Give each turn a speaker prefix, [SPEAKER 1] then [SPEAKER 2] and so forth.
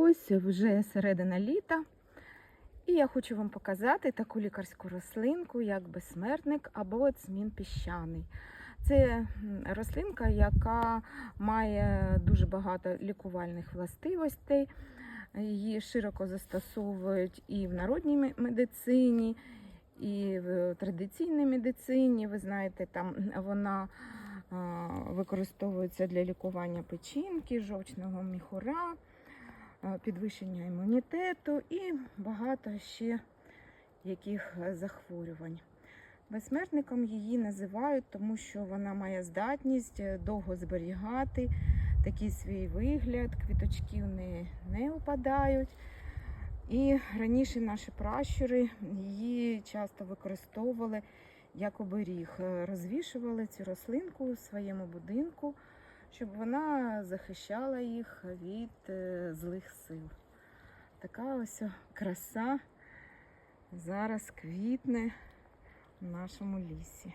[SPEAKER 1] Ось вже середина літа. І я хочу вам показати таку лікарську рослинку, як безсмертник або цмін піщаний. Це рослинка, яка має дуже багато лікувальних властивостей. Її широко застосовують і в народній медицині, і в традиційній медицині. Ви знаєте, там вона використовується для лікування печінки, жовчного міхура, підвищення імунітету і багато ще яких е, захворювань. Безсмертником її називають, тому що вона має здатність е, довго зберігати такий свій вигляд, квіточки в неї не опадають. І раніше наші пращури її часто використовували як оберіг, Е, розвішували цю рослинку у своєму будинку, щоб вона захищала їх від е, злих сил. Така ось краса зараз квітне в нашому лісі.